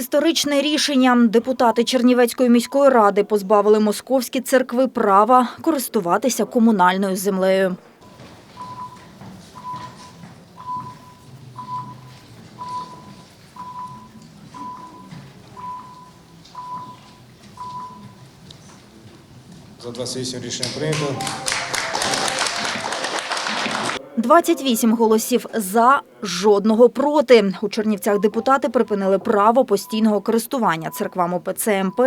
Історичне рішення. Депутати Чернівецької міської ради позбавили московські церкви права користуватися комунальною землею. За 28 рішення прийнято. 28 голосів за, жодного проти. У Чернівцях депутати припинили право постійного користування церквам УПЦ МП.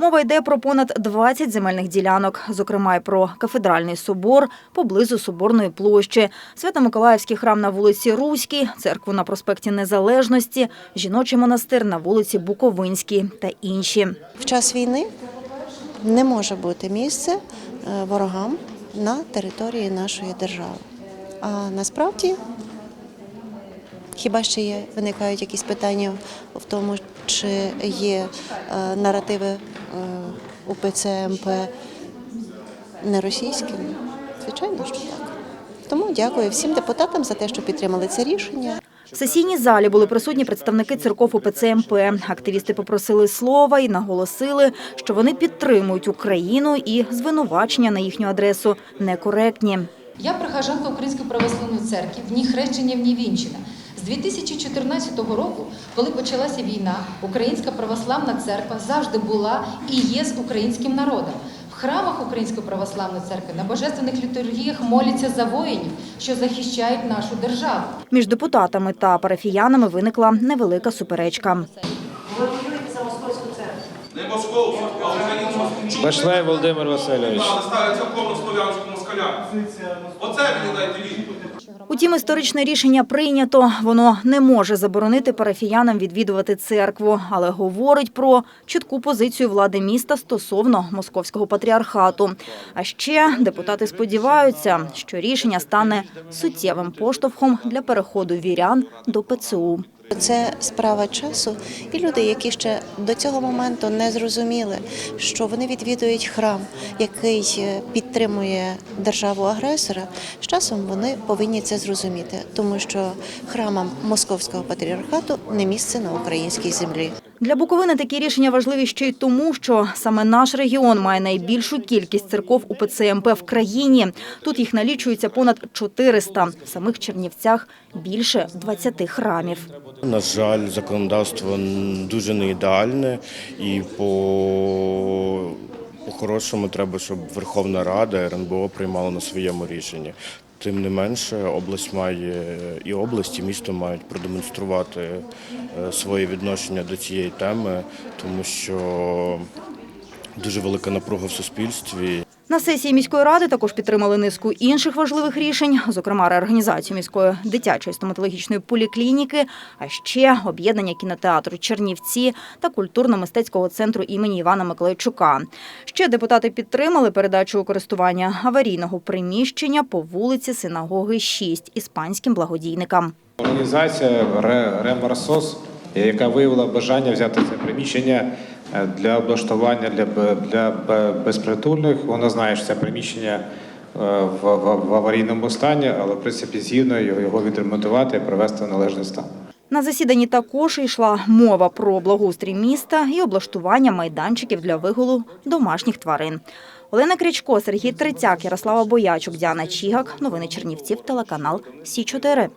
Мова йде про понад 20 земельних ділянок, зокрема й про кафедральний собор поблизу Соборної площі, Свято-Миколаївський храм на вулиці Руській, церкву на проспекті Незалежності, жіночий монастир на вулиці Буковинській та інші. В час війни не може бути місце ворогам на території нашої держави. А насправді хіба ще є, виникають якісь питання в тому, чи є е, наративи е, УПЦ МП не російськими? Звичайно, що так. Тому дякую всім депутатам за те, що підтримали це рішення. В сесійній залі були присутні представники церков УПЦ МП. Активісти попросили слова і наголосили, що вони підтримують Україну і звинувачення на їхню адресу некоректні. Я прихожанка Української православної церкви, в ній хрещення, в ній вінчина. З 2014 року, коли почалася війна, Українська православна церква завжди була і є з українським народом. В храмах Української православної церкви на божественних літургіях моляться за воїнів, що захищають нашу державу. Між депутатами та парафіянами виникла невелика суперечка. Не московську, а українську. Башлей Володимир Васильович. Слов'янську москаля. Оце мені дайте відповідь. Утім, історичне рішення прийнято. Воно не може заборонити парафіянам відвідувати церкву, але говорить про чітку позицію влади міста стосовно московського патріархату. А ще депутати сподіваються, що рішення стане суттєвим поштовхом для переходу вірян до ПЦУ. Це справа часу, і люди, які ще до цього моменту не зрозуміли, що вони відвідують храм, який е, підтримує державу агресора. З часом вони повинні це зрозуміти, тому що храмам московського патріархату не місце на українській землі. Для Буковини такі рішення важливі ще й тому, що саме наш регіон має найбільшу кількість церков УПЦ МП в країні. Тут їх налічується понад 400. В самих Чернівцях більше 20 храмів. На жаль, законодавство дуже не ідеальне, і по, по-хорошому треба, щоб Верховна Рада РНБО приймала на своєму рішенні. Тим не менше, область має і область, і місто мають продемонструвати е, своє відношення до цієї теми, тому що дуже велика напруга в суспільстві. На сесії міської ради також підтримали низку інших важливих рішень, зокрема реорганізацію міської дитячої стоматологічної поліклініки, а ще об'єднання кінотеатру Чернівці та культурно-мистецького центру імені Івана Миколайчука. Ще депутати підтримали передачу у користування аварійного приміщення по вулиці Синагоги 6 іспанським благодійникам. Організація Ре- Ремарсос, яка виявила бажання взяти це приміщення для облаштування для, для безпритульних. Вона знає, що це приміщення е, в, в, в аварійному стані, але в принципі згідно його відремонтувати і привести в належний стан. На засіданні також йшла мова про благоустрій міста і облаштування майданчиків для вигулу домашніх тварин. Олена Крячко, Сергій Трицяк, Ярослава Боячук, Діана Чігак. Новини Чернівців, телеканал Сі 4